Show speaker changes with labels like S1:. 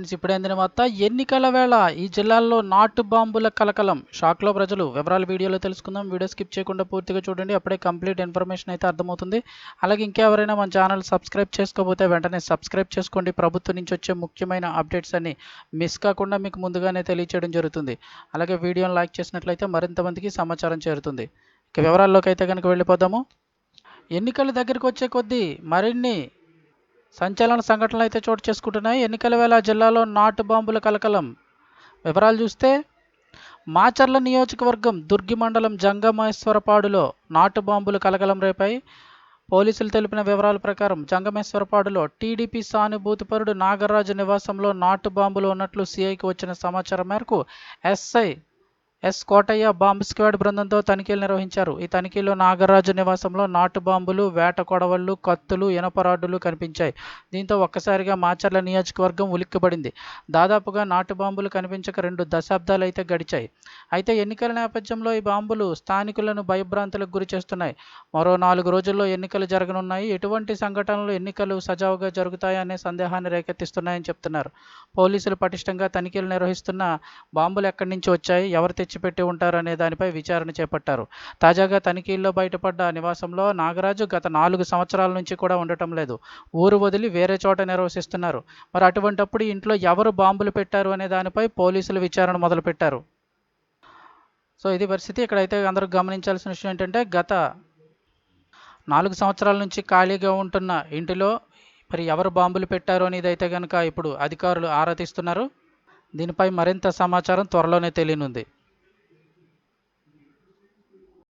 S1: ఇప్పుడు ఇప్పుడే అందిన వార్త ఎన్నికల వేళ ఈ జిల్లాల్లో నాటు బాంబుల కలకలం. షాక్లో ప్రజలు వివరాలు వీడియోలో తెలుసుకుందాం. వీడియో స్కిప్ చేయకుండా పూర్తిగా చూడండి. అప్పుడే కంప్లీట్ ఇన్ఫర్మేషన్ అయితే అర్థమవుతుంది. అలాగే ఇంకెవరైనా మన ఛానల్ సబ్స్క్రైబ్ చేసుకోకపోతే వెంటనే సబ్స్క్రైబ్ చేసుకోండి. ప్రభుత్వం నుంచి వచ్చే ముఖ్యమైన అప్డేట్స్ అన్ని మిస్ కాకుండా మీకు ముందుగానే తెలియచేయడం జరుగుతుంది. అలాగే వీడియోని లైక్ చేసినట్లయితే మరింత మందికి సమాచారం చేరుతుంది. ఇక వివరాల్లోకి అయితే కనుక వెళ్ళిపోదాము. ఎన్నికల దగ్గరికి వచ్చే కొద్దీ మరిన్ని సంచలన సంఘటనలు అయితే చోటు చేసుకుంటున్నాయి. ఎన్నికల వేళ జిల్లాలో నాటు బాంబుల కలకలం. వివరాలు చూస్తే మాచర్ల నియోజకవర్గం దుర్గి మండలం జంగమేశ్వరపాడులో నాటు బాంబులు కలకలం రేపాయి పోలీసులు తెలిపిన వివరాల ప్రకారం జంగమేశ్వరపాడులో టీడీపీ సానుభూతిపరుడు నాగరాజు నివాసంలో నాటు బాంబులు ఉన్నట్లు సిఐకి వచ్చిన సమాచారం మేరకు SI S Kotaiah bomb squad బృందంతో తనిఖీలు నిర్వహించారు. ఈ తనిఖీలో నాగరాజు నివాసంలో నాటు బాంబులు వేట కొడవళ్ళు కత్తులు ఇనపరాడులు కనిపించాయి. దీంతో ఒక్కసారిగా మాచర్ల నియోజకవర్గం ఉలిక్కిపడింది. దాదాపుగా నాటు బాంబులు కనిపించక రెండు దశాబ్దాలు అయితే గడిచాయి. అయితే ఎన్నికల నేపథ్యంలో ఈ బాంబులు స్థానికులను భయభ్రాంతులకు గురి చేస్తున్నాయి. మరో నాలుగు రోజుల్లో ఎన్నికలు జరగనున్నాయి. ఎటువంటి సంఘటనలు ఎన్నికలు సజావుగా జరుగుతాయనే సందేహాన్ని రేకెత్తిస్తున్నాయని చెప్తున్నారు. పోలీసులు పటిష్టంగా తనిఖీలు నిర్వహిస్తున్న బాంబులు ఎక్కడి నుంచి వచ్చాయి? ఎవరు విడిచిపెట్టి ఉంటారు అనే దానిపై విచారణ చేపట్టారు. తాజాగా తనిఖీల్లో బయటపడ్డ నివాసంలో నాగరాజు గత నాలుగు సంవత్సరాల నుంచి కూడా ఉండటం లేదు. ఊరు వదిలి వేరే చోట నిర్వహిస్తున్నారు మరి అటువంటప్పుడు ఇంట్లో ఎవరు బాంబులు పెట్టారు అనే దానిపై పోలీసులు విచారణ మొదలుపెట్టారు. సో ఇది పరిస్థితి. ఇక్కడైతే అందరూ గమనించాల్సిన విషయం ఏంటంటే గత నాలుగు సంవత్సరాల నుంచి ఖాళీగా ఉంటున్న ఇంటిలో మరి ఎవరు బాంబులు పెట్టారు అనేది అయితే కనుక ఇప్పుడు అధికారులు ఆరా తీస్తున్నారు. దీనిపై మరింత సమాచారం త్వరలోనే తెలియనుంది.